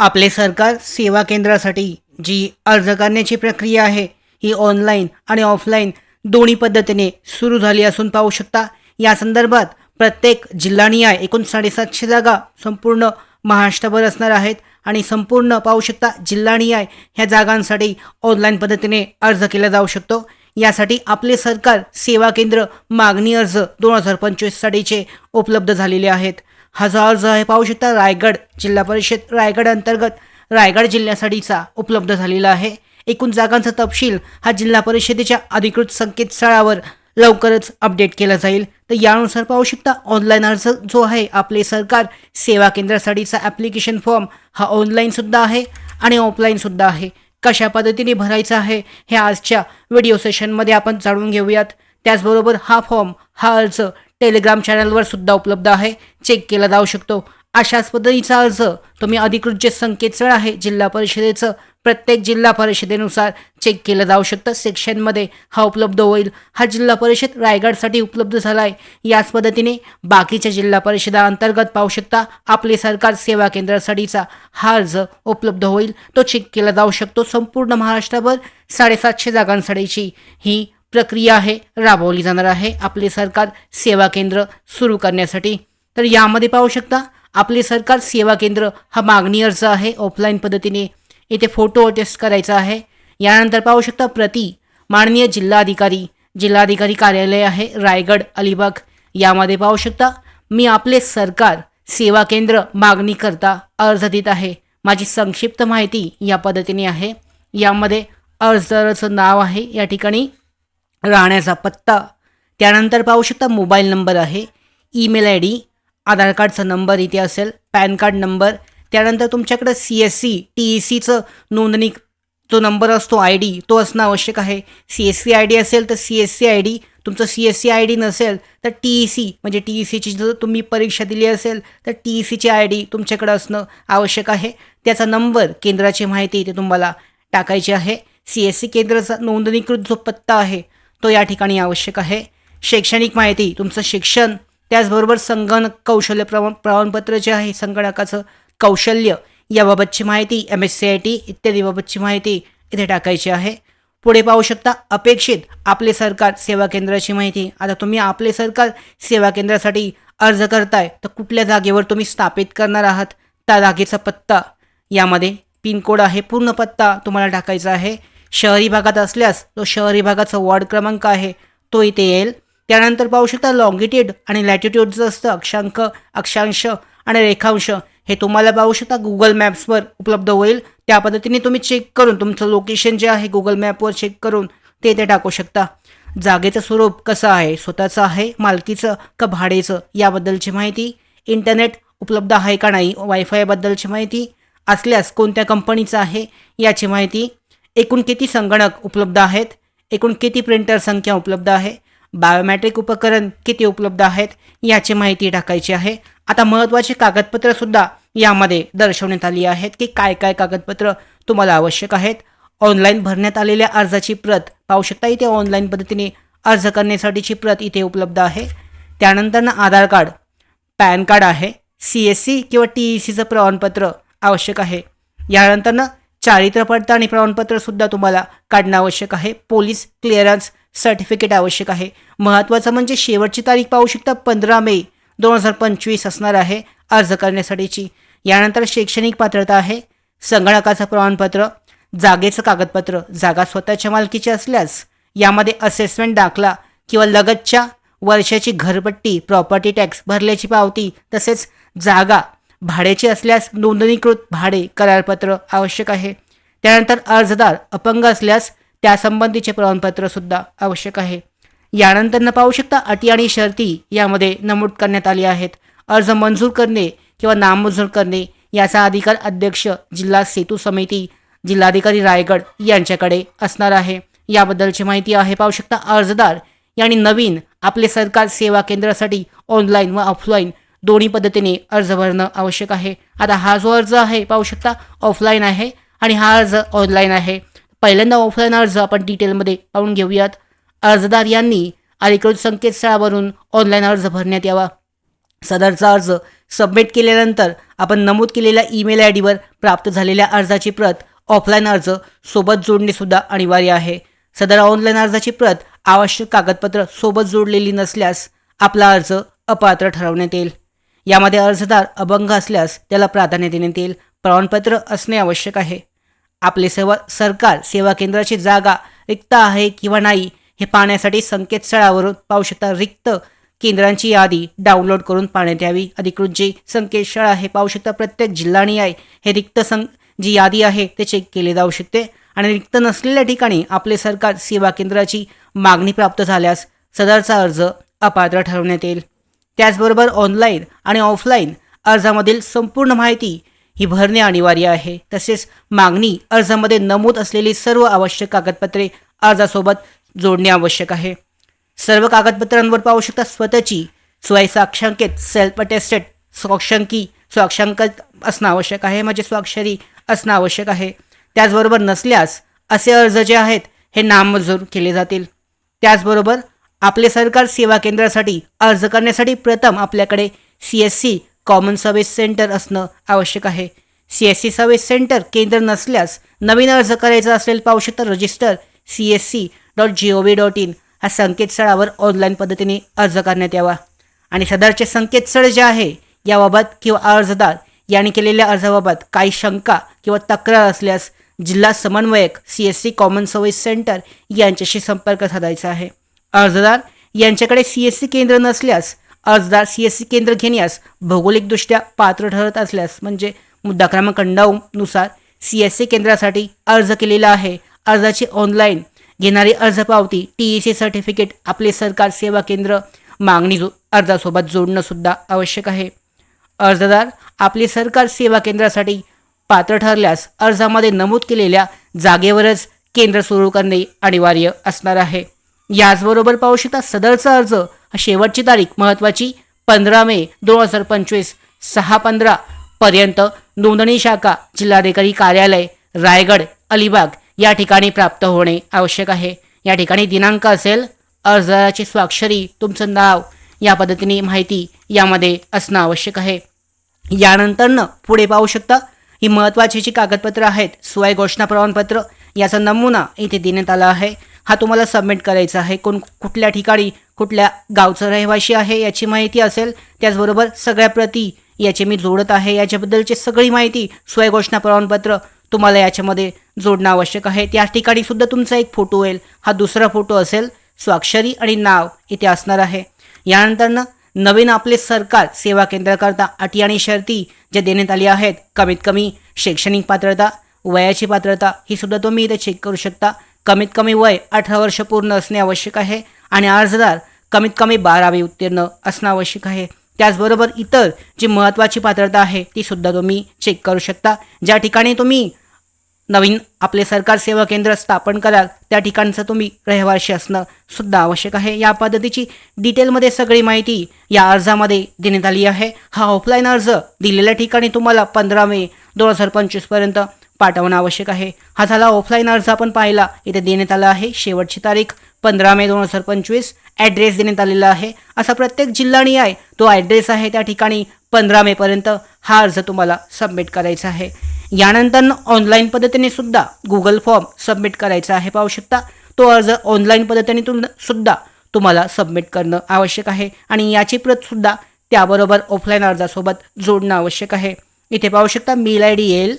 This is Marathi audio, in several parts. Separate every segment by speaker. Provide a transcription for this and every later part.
Speaker 1: आपले सरकार सेवा केंद्रासाठी जी अर्ज करण्याची प्रक्रिया आहे ही ऑनलाईन आणि ऑफलाईन दोन्ही पद्धतीने सुरू झाली असून पाहू शकता या संदर्भात प्रत्येक जिल्हानिहाय एकूण साडेसातशे जागा संपूर्ण महाराष्ट्रभर असणार आहेत आणि संपूर्ण पाहू शकता जिल्हानिहाय ह्या जागांसाठी ऑनलाईन पद्धतीने अर्ज केला जाऊ शकतो. यासाठी आपले सरकार सेवा केंद्र मागणी अर्ज दोन हजार पंचवीससाठीचे उपलब्ध झालेले आहेत. हा अर्ज आहे पाहू शकता रायगड जिल्हा परिषद रायगड अंतर्गत रायगड जिल्ह्यासाठीचा उपलब्ध झालेला आहे. एकूण जागांचा तपशील हा जिल्हा परिषदेच्या अधिकृत संकेतस्थळावर लवकरच अपडेट केला जाईल. तर यानुसार पाहू शकता ऑनलाईन अर्ज जो आहे आपले सरकार सेवा केंद्रासाठीचा ॲप्लिकेशन फॉर्म हा ऑनलाईनसुद्धा आहे आणि ऑफलाईनसुद्धा आहे. कशा पद्धतीने भरायचा आहे हे आजच्या व्हिडिओ सेशनमध्ये आपण जाणून घेऊयात. त्याचबरोबर हा फॉर्म हा अर्ज टेलिग्राम चॅनलवर सुद्धा उपलब्ध आहे. चेक केला जाऊ शकतो. अशाच पद्धतीचा अर्ज तुम्ही अधिकृत जे संकेतस्थळ आहे. जिल्हा परिषदेचं प्रत्येक जिल्हा परिषदेनुसार चेक केलं जाऊ शकतं. सेक्शनमध्ये हा उपलब्ध होईल. हा जिल्हा परिषद रायगडसाठी उपलब्ध झाला आहे याच पद्धतीने बाकीच्या जिल्हा परिषदाअंतर्गत पाहू शकता. आपले सरकार सेवा केंद्रासाठीचा हा अर्ज उपलब्ध होईल. तो चेक केला जाऊ शकतो. संपूर्ण महाराष्ट्रभर साडेसातशे जागांसाठीची ही प्रक्रिया आहे राबवली जाणार आहे. आपले सरकार सेवा केंद्र सुरू करण्यासाठी. तर यामध्ये पाहू शकता आपले सरकार सेवा केंद्र हा मागणी अर्ज आहे ऑफलाईन पद्धतीने इथे फोटो टेस्ट करायचा आहे. यानंतर पाहू शकता प्रति माननीय जिल्हाधिकारी जिल्हाधिकारी कार्यालय आहे रायगड अलिबाग. यामध्ये पाहू शकता मी आपले सरकार सेवा केंद्र मागणी करता अर्ज देत आहे. माझी संक्षिप्त माहिती या पद्धतीने आहे. यामध्ये अर्जदाराचं नाव आहे. या ठिकाणी राहण्याचा पत्ता. त्यानंतर पाहू शकता मोबाईल नंबर आहे. ईमेल आय डी आधार कार्डचा नंबर इथे असेल पॅन कार्ड नंबर. त्यानंतर तुमच्याकडं C S C T E सीचं नोंदणी जो नंबर असतो आय डी तो असणं आवश्यक आहे. C S C I D असेल तर C S C I D. तुमचं C S C I D नसेल तर टी ई सी म्हणजे टी ई सीची जर तुम्ही परीक्षा दिली असेल तर टी ई सीची आय डी तुमच्याकडं असणं आवश्यक आहे. त्याचा नंबर केंद्राची माहिती इथे तुम्हाला टाकायची आहे. सी एस सी केंद्राचा नोंदणीकृत जो पत्ता आहे तो या ठिकाणी आवश्यक आहे. शैक्षणिक माहिती तुमचं शिक्षण त्याचबरोबर संगणक कौशल्य प्रव प्रमाणपत्र जे आहे संगणकाचं कौशल्य याबाबतची माहिती M S C I T इत्यादीबाबतची माहिती इथे टाकायची आहे. पुढे पाहू शकता अपेक्षित आपले सरकार सेवा केंद्राची माहिती. आता तुम्ही आपले सरकार सेवा केंद्रासाठी अर्ज करताय तर कुठल्या जागेवर तुम्ही स्थापित करणार आहात? त्या जागेचा पत्ता यामध्ये पिनकोड आहे पूर्ण पत्ता तुम्हाला टाकायचा आहे. शहरी भागात असल्यास तो शहरी भागाचा वॉर्ड क्रमांक आहे. तो इथे येईल. त्यानंतर पाहू शकता लॉंगिट्यूड आणि लॅटिट्यूडचं असतं अक्षांक अक्षांश आणि रेखांश. हे तुम्हाला पाहू शकता गुगल मॅप्सवर उपलब्ध होईल. त्या पद्धतीने तुम्ही चेक करून तुमचं लोकेशन जे आहे गुगल मॅपवर चेक करून ते इथे टाकू शकता. जागेचं स्वरूप कसं आहे? स्वतःचं आहे मालकीचं का भाडेचं? याबद्दलची माहिती. इंटरनेट उपलब्ध आहे का नाही? वायफायबद्दलची माहिती. असल्यास कोणत्या कंपनीचं आहे? याची माहिती एकूण किती संगणक उपलब्ध आहेत? एकूण किती प्रिंटर संख्या उपलब्ध आहे? बायोमॅट्रिक उपकरण किती उपलब्ध आहेत? याची माहिती टाकायची आहे. आता महत्त्वाची कागदपत्रंसुद्धा यामध्ये दर्शवण्यात आली आहेत की काय काय कागदपत्र तुम्हाला आवश्यक आहेत. ऑनलाईन भरण्यात आलेल्या अर्जाची प्रत पाहू शकता. इथे ऑनलाईन पद्धतीने अर्ज करण्यासाठीची प्रत इथे उपलब्ध आहे. त्यानंतर ना आधार कार्ड पॅन कार्ड आहे. सी एस सी किंवा टी ई सीचं प्रमाणपत्र आवश्यक आहे. यानंतर चारित्रपडता आणि प्रमाणपत्रसुद्धा तुम्हाला काढणं आवश्यक आहे. पोलीस क्लिअरन्स सर्टिफिकेट आवश्यक आहे. महत्त्वाचं म्हणजे शेवटची तारीख पाहू शकता पंधरा मे दोन हजार पंचवीस असणार आहे अर्ज करण्यासाठीची. यानंतर शैक्षणिक पात्रता आहे. संगणकाचं प्रमाणपत्र जागेचं कागदपत्र जागा स्वतःच्या मालकीची असल्यास यामध्ये असेसमेंट दाखला किंवा लगतच्या वर्षाची घरपट्टी प्रॉपर्टी टॅक्स भरल्याची पावती तसेच जागा भाड्याची असल्यास नोंदणीकृत भाडे करारपत्र आवश्यक आहे. त्यानंतर अर्जदार अपंग असल्यास त्यासंबंधीचे प्रमाणपत्रसुद्धा आवश्यक आहे. यानंतर न पाहू शकता अटी आणि शर्ती यामध्ये नमूद करण्यात आली आहेत. अर्ज मंजूर करणे किंवा नामंजूर करणे याचा अधिकार अध्यक्ष जिल्हा सेतू समिती जिल्हाधिकारी रायगड यांच्याकडे असणार आहे. याबद्दलची माहिती आहे. पाहू शकता अर्जदार यांनी नवीन आपले सरकार सेवा केंद्रासाठी ऑनलाईन व ऑफलाईन दोन्ही पद्धतीने अर्ज भरणं आवश्यक आहे. आता हा जो अर्ज आहे पाहू शकता ऑफलाईन आहे आणि हा अर्ज ऑनलाईन आहे. पहिल्यांदा ऑफलाईन अर्ज आपण डिटेलमध्ये पाहून घेऊयात. अर्जदार यांनी अधिकृत संकेतस्थळावरून ऑनलाईन अर्ज भरण्यात यावा. सदरचा अर्ज सबमिट केल्यानंतर आपण नमूद केलेल्या ईमेल आय डीवर प्राप्त झालेल्या अर्जाची प्रत ऑफलाईन अर्ज सोबत जोडणे सुद्धा अनिवार्य आहे. सदर ऑनलाईन अर्जाची प्रत आवश्यक कागदपत्र सोबत जोडलेली नसल्यास आपला अर्ज अपात्र ठरवण्यात येईल. यामध्ये अर्जदार अभंग असल्यास त्याला प्राधान्य देण्यात येईल. प्रमाणपत्र असणे आवश्यक आहे. आपले सेवा सरकार सेवा केंद्राची जागा रिक्त आहे किंवा नाही हे पाहण्यासाठी संकेतस्थळावरून पाहू शकता. रिक्त केंद्रांची यादी डाउनलोड करून पाहण्यात यावी. अधिकृत जे संकेतस्थळ आहे पाहू शकता. प्रत्येक जिल्हानी आहे हे रिक्त सं जी यादी आहे ते चेक केले जाऊ शकते. आणि रिक्त नसलेल्या ठिकाणी आपले सरकार सेवा केंद्राची मागणी प्राप्त झाल्यास सदरचा अर्ज अपात्र ठरवण्यात येईल. त्याचबरोबर ऑनलाईन आणि ऑफलाईन अर्जामधील संपूर्ण माहिती ही भरणे अनिवार्य आहे. तसेच मागणी अर्जामध्ये नमूद असलेली सर्व आवश्यक कागदपत्रे अर्जासोबत जोडणे आवश्यक आहे. सर्व कागदपत्रांवर पाहू शकता स्वतःची स्वयंसाक्षांकित सेल्फ अटेस्टेड स्वाक्षांकी स्वाक्षांकित असणं आवश्यक आहे. म्हणजे स्वाक्षरी असणं आवश्यक आहे. त्याचबरोबर नसल्यास असे अर्ज जे आहेत हे नामंजूर केले जातील. त्याचबरोबर आपले सरकार सेवा केंद्रासाठी अर्ज करण्यासाठी प्रथम आपल्याकडे C S C common service centre असणं आवश्यक आहे. C S C service centre केंद्र नसल्यास नवीन अर्ज करायचा असेल पाहू शकता register C S C dot G O V dot in ह्या संकेतस्थळावर ऑनलाईन पद्धतीने अर्ज करण्यात यावा. आणि सदरचे संकेतस्थळ जे आहे याबाबत किंवा अर्जदार यांनी केलेल्या अर्जाबाबत काही शंका किंवा तक्रार असल्यास जिल्हा समन्वयक C S C common service centre यांच्याशी संपर्क साधायचा आहे. अर्जदार यांच्याकडे सी एस सी केंद्र नसल्यास अर्जदार सी एस सी केंद्र घेण्यास भौगोलिकदृष्ट्या पात्र ठरत असल्यास म्हणजे मुद्दा क्रमांक नऊनुसार सी एस सी केंद्रासाठी अर्ज केलेला आहे. अर्जाची ऑनलाईन घेणारी अर्ज पावती टी ई सी सर्टिफिकेट आपले सरकार सेवा केंद्र मागणी जो अर्जासोबत जोडणं सुद्धा आवश्यक आहे. अर्जदार आपले सरकार सेवा केंद्रासाठी पात्र ठरल्यास अर्जामध्ये नमूद केलेल्या जागेवरच केंद्र सुरू करणे अनिवार्य असणार आहे. याचबरोबर पाहू शकता सदरचा अर्ज शेवटची तारीख महत्त्वाची पंधरा मे दोन हजार पंचवीस सहा पंधरा पर्यंत नोंदणी शाखा जिल्हाधिकारी कार्यालय रायगड अलिबाग या ठिकाणी प्राप्त होणे आवश्यक आहे. या ठिकाणी दिनांक असेल अर्जाची स्वाक्षरी तुमचं नाव या पद्धतीने माहिती यामध्ये असणं आवश्यक आहे. यानंतरनं पुढे पाहू शकता ही महत्त्वाची जी कागदपत्रं आहेत स्वय घोषणा प्रमाणपत्र याचा नमुना इथे देण्यात आला आहे. हा तुम्हाला सबमिट करायचा आहे. कोण कुठल्या ठिकाणी कुठल्या गावचं रहिवाशी आहे याची माहिती असेल त्याचबरोबर सगळ्या प्रती याचे मी जोडत आहे. याच्याबद्दलची सगळी माहिती स्वयंघोषणा प्रमाणपत्र तुम्हाला याच्यामध्ये जोडणं आवश्यक आहे. त्या ठिकाणी सुद्धा तुमचा एक फोटो येईल. हा दुसरा फोटो असेल स्वाक्षरी आणि नाव इथे असणार आहे. यानंतरनं नवीन आपले सरकार सेवा केंद्राकरता अटी आणि शर्ती ज्या देण्यात आली आहेत कमीत कमी शैक्षणिक पात्रता वयाची पात्रता ही सुद्धा तुम्ही इथे चेक करू शकता. कमीत कमी वय अठरा वर्ष पूर्ण असणे आवश्यक आहे आणि अर्जदार कमीत कमी बारावी उत्तीर्ण असणं आवश्यक आहे. त्याचबरोबर इतर जी महत्त्वाची पात्रता आहे ती सुद्धा तुम्ही चेक करू शकता. ज्या ठिकाणी तुम्ही नवीन आपले सरकार सेवा केंद्र स्थापन कराल त्या ठिकाणचं तुम्ही रहिवाशी असणं सुद्धा आवश्यक आहे. या पद्धतीची डिटेलमध्ये सगळी माहिती या अर्जामध्ये देण्यात आली आहे. हा ऑफलाईन अर्ज दिलेल्या ठिकाणी तुम्हाला पंधरा मे दोन हजार पंचवीसपर्यंत पाठवणं आवश्यक आहे. हा झाला ऑफलाईन अर्ज आपण पाहिला. इथे देण्यात आला आहे. शेवटची तारीख पंधरा मे दोन हजार पंचवीस. ॲड्रेस देण्यात आलेला आहे. असा प्रत्येक जिल्हानी आहे तो ॲड्रेस आहे त्या ठिकाणी पंधरा मेपर्यंत हा अर्ज तुम्हाला सबमिट करायचा आहे. यानंतर ऑनलाईन पद्धतीने सुद्धा गुगल फॉर्म सबमिट करायचा आहे. पाहू शकता तो अर्ज ऑनलाईन पद्धतीने तुम सुद्धा तुम्हाला सबमिट करणं आवश्यक आहे. आणि याची प्रतसुद्धा त्याबरोबर ऑफलाईन अर्जासोबत जोडणं आवश्यक आहे. इथे पाहू शकता मेल आय डी येईल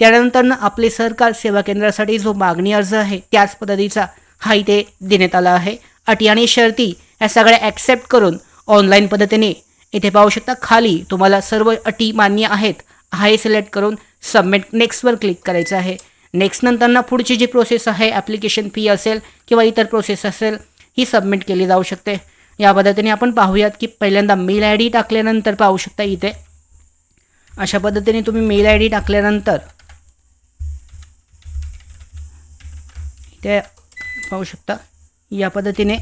Speaker 1: त्यानंतरनं आपले सरकार सेवा केंद्रासाठी जो मागणी अर्ज आहे त्याच पद्धतीचा हा इथे देण्यात आला आहे. अटी आणि शर्ती या सगळ्या ॲक्सेप्ट करून ऑनलाईन पद्धतीने इथे पाहू शकता खाली तुम्हाला सर्व अटी मान्य आहेत हा सिलेक्ट करून सबमिट नेक्स्टवर क्लिक करायचं आहे. नेक्स्ट नंतरनं पुढची जी प्रोसेस आहे ॲप्लिकेशन फी असेल किंवा इतर प्रोसेस असेल ही सबमिट केली जाऊ शकते. या पद्धतीने आपण पाहूयात की पहिल्यांदा मेल आय डी टाकल्यानंतर पाहू शकता इथे. अशा पद्धतीने तुम्ही मेल आय डी टाकल्यानंतर ते पाहू शकता. या पद्धतीने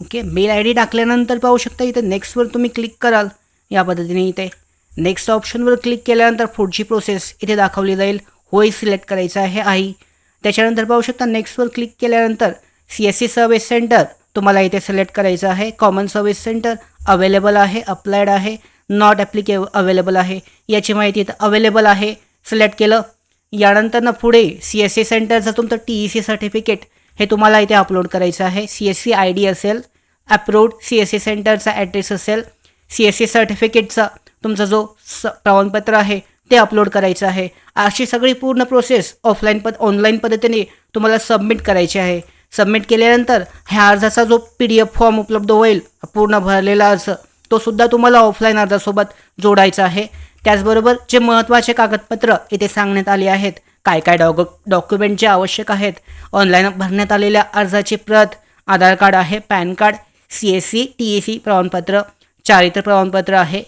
Speaker 1: ओके मेल आय डी टाकल्यानंतर पाहू शकता इथे नेक्स्टवर तुम्ही क्लिक कराल. या पद्धतीने इथे नेक्स्ट ऑप्शनवर क्लिक केल्यानंतर पुढची प्रोसेस इथे दाखवली जाईल. होय सिलेक्ट करायचं आहे आई त्याच्यानंतर पाहू शकता नेक्स्टवर क्लिक केल्यानंतर C S C service centre तुम्हाला इथे सिलेक्ट करायचं आहे. कॉमन सर्व्हिस सेंटर अवेलेबल आहे अप्लायड आहे. नॉट ॲप्लिके अवेलेबल आहे. याची माहिती इथं अवेलेबल आहे. सिलेक्ट केलं. यानंतर ना पुढे सी एस सी सेंटरचं तुमचं टी ई सी सर्टिफिकेट हे तुम्हाला इथे अपलोड करायचं आहे. C S C I D असेल अप्रूव्ड सी एस सी सेंटरचा ॲड्रेस असेल सी एस सी सर्टिफिकेटचा तुमचा जो स प्रमाणपत्र आहे ते अपलोड करायचं आहे. अशी सगळी पूर्ण प्रोसेस ऑफलाईन पद ऑनलाईन पद्धतीने तुम्हाला सबमिट करायची आहे. सबमिट केल्यानंतर ह्या अर्जाचा जो पी डी एफ फॉर्म उपलब्ध होईल पूर्ण भरलेला अर्ज तो सुद्धा तुम्हाला ऑफलाईन अर्जासोबत जोडायचा आहे. त्याचबरोबर जे महत्त्वाचे कागदपत्र इथे सांगण्यात आले आहेत काय काय डॉग डॉक्युमेंट जे आवश्यक आहेत ऑनलाईन भरण्यात आलेल्या अर्जाची प्रत आधार कार्ड आहे PAN card C S C T A C प्रमाणपत्र चारित्र प्रमाणपत्र आहे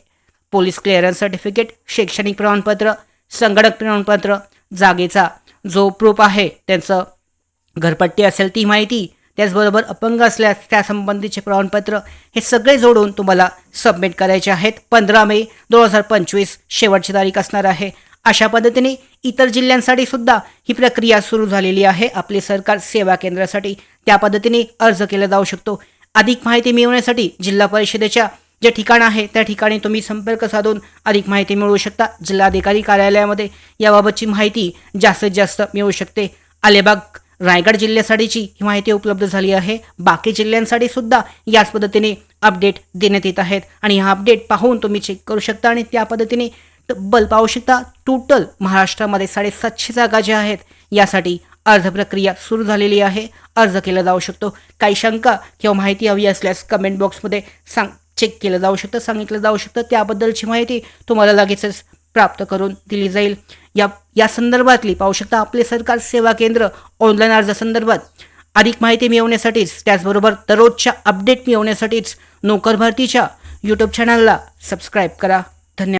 Speaker 1: पोलीस क्लिअरन्स सर्टिफिकेट शैक्षणिक प्रमाणपत्र संगणक प्रमाणपत्र जागेचा जो प्रूफ आहे त्यांचं घरपट्टी असेल ती माहिती त्याचबरोबर अपंग असल्यास त्यासंबंधीचे प्रमाणपत्र हे सगळे जोडून तुम्हाला सबमिट करायचे आहेत. पंधरा मे दोन हजार पंचवीस शेवटची तारीख असणार आहे. अशा पद्धतीने इतर जिल्ह्यांसाठी सुद्धा ही प्रक्रिया सुरू झालेली आहे. आपले सरकार सेवा केंद्रासाठी त्या पद्धतीने अर्ज केला जाऊ शकतो. अधिक माहिती मिळवण्यासाठी जिल्हा परिषदेच्या जे ठिकाण आहे त्या ठिकाणी तुम्ही संपर्क साधून अधिक माहिती मिळवू शकता. जिल्हाधिकारी कार्यालयामध्ये याबाबतची माहिती जास्तीत जास्त मिळू शकते. अलिबाग रायगड जिल्ह्यासाठीची ही माहिती उपलब्ध झाली आहे. बाकी जिल्ह्यांसाठी सुद्धा याच पद्धतीने अपडेट देण्यात येत आहेत. आणि हा अपडेट पाहून तुम्ही चेक करू शकता आणि त्या पद्धतीने तब्बल पाहू शकता टोटल महाराष्ट्रामध्ये साडेसातशे जागा ज्या आहेत यासाठी अर्ज प्रक्रिया सुरू झालेली आहे. अर्ज केला जाऊ शकतो. काही शंका किंवा माहिती हवी असल्यास कमेंट बॉक्समध्ये सांग चेक केलं जाऊ शकतं सांगितलं जाऊ शकतं. त्याबद्दलची माहिती तुम्हाला लगेचच प्राप्त करून दिली जाईल. या या संदर्भातली पाहू शकता आपले सरकार सेवा केंद्र ऑनलाईन अर्जासंदर्भात अधिक माहिती मिळवण्यासाठीच त्याचबरोबर दररोजच्या अपडेट मिळवण्यासाठीच नोकर भरतीच्या यूट्यूब चॅनलला सबस्क्राईब करा. धन्यवाद.